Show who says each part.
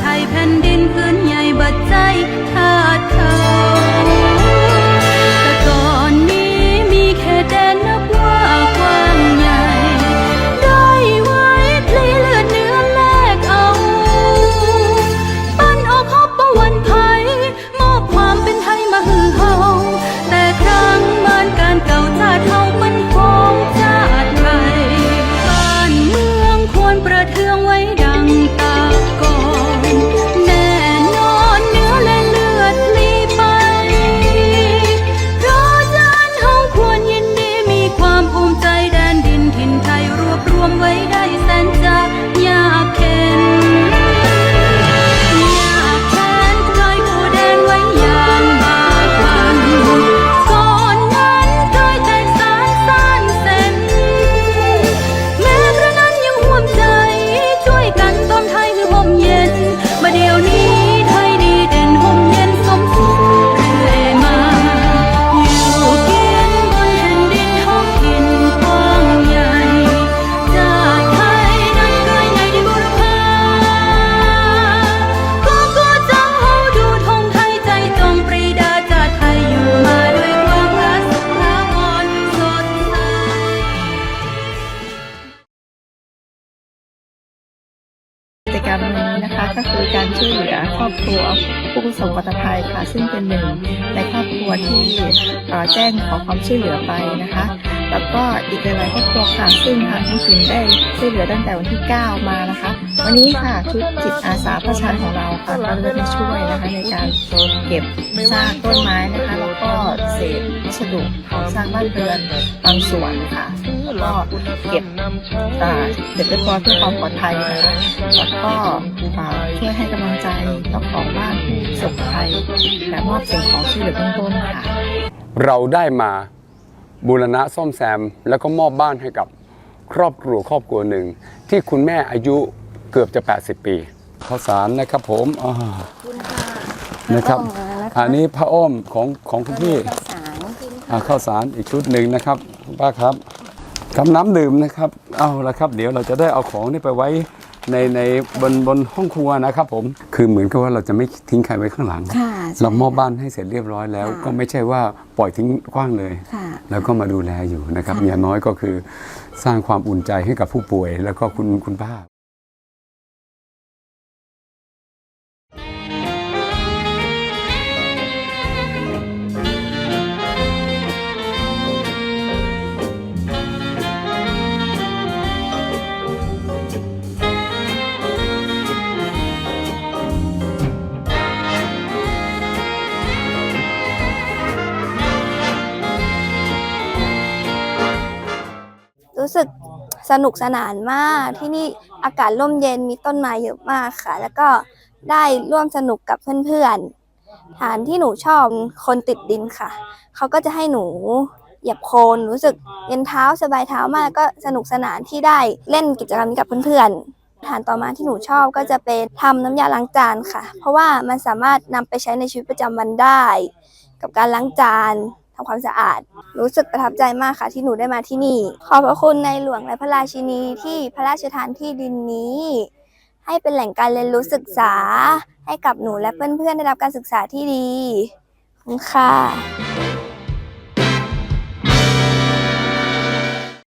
Speaker 1: ไทยแผ่นดินพื้นใหญ่บัดใจ
Speaker 2: คะ ก็คือการช่วยเหลือครอบครัวผู้ประสบอุบัติภัยค่ะ ซึ่งเป็นหนึ่งในครอบครัวที่แจ้งขอความช่วยเหลือไปนะคะ แล้วก็อีกหลายๆครอบครัวค่ะซึ่งทางท้องถิ่นได้ช่วยเหลือตั้งแต่วันที่ 9 มานะคะ วันนี้ค่ะชุดจิตอาสาประชาของเราค่ะก็ได้มาช่วยนะคะในการเก็บซากต้นไม้นะคะแล้ว ก็เศษวัสดุของสร้างบ้านเรือนบางส่วนค่ะแล้วก็เก็บอ่าเก็บเรียบร้อยเพื่อความปลอดภัยนะคะแล้วก็อ่าช่วยให้กำลังใจเจ้าของบ้านผู้ประสบภัยและมอบสิ่งของช่วยเหลือเบื้องต้นค่ะ
Speaker 3: เราได้มาบูรณะซ่อมแซม แล้วก็มอบบ้านให้กับครอบครัวครอบครัวหนึ่ง ที่คุณแม่อายุเกือบจะ 80 ปีข้าวสารนะครับผมอ่านะครับ อันนี้พระอ้อมของของคุณพี่อ่าข้าวสารอีกชุดหนึ่งนะครับคุณป้าครับกับน้ำดื่มนะครับเอาละครับ เดี๋ยวเราจะได้เอาของนี่ไปไว้ในในบนบนห้องครัวนะครับผมคือเหมือนกับว่าเราจะไม่ทิ้งใครไว้ข้างหลัง
Speaker 4: ค่ะ
Speaker 3: เรามอบบ้านให้เสร็จเรียบร้อยแล้ว
Speaker 4: ค่ะ
Speaker 3: ก็ไม่ใช่ว่าปล่อยทิ้งกว้างเลย
Speaker 4: ค่ะ
Speaker 3: แล้วก็มาดูแลอยู่นะครับ
Speaker 4: ค่ะ
Speaker 3: อย่างน้อยก็คือสร้างความอุ่นใจให้กับผู้ป่วยแล้วก็คุณคุณป้า
Speaker 5: สึกสนุกสนานมากที่นี่อากาศร่มเย็นมีต้นไม้เยอะมากค่ะ แล้วก็ได้ร่วมสนุกกับเพื่อนๆฐานที่หนูชอบคนติดดินค่ะ เขาก็จะให้หนูเหยียบโคลนรู้สึกเย็นเท้าสบายเท้ามากก็สนุกสนานที่ได้เล่นกิจกรรมนี้กับเพื่อนๆฐานต่อมาที่หนูชอบก็จะเป็นทำน้ำยาล้างจานค่ะ เพราะว่ามันสามารถนำไปใช้ในชีวิตประจำวันได้ กับการล้างจาน ทำความสะอาด รู้สึกประทับใจมากค่ะที่หนูได้มาที่นี่ ขอบพระคุณในหลวงและพระราชินีที่พระราชทานที่ดินนี้ ให้เป็นแหล่งการเรียนรู้ศึกษา ให้กับหนูและเพื่อนๆได้รับการศึกษาที่ดีขอบคุณค่ะ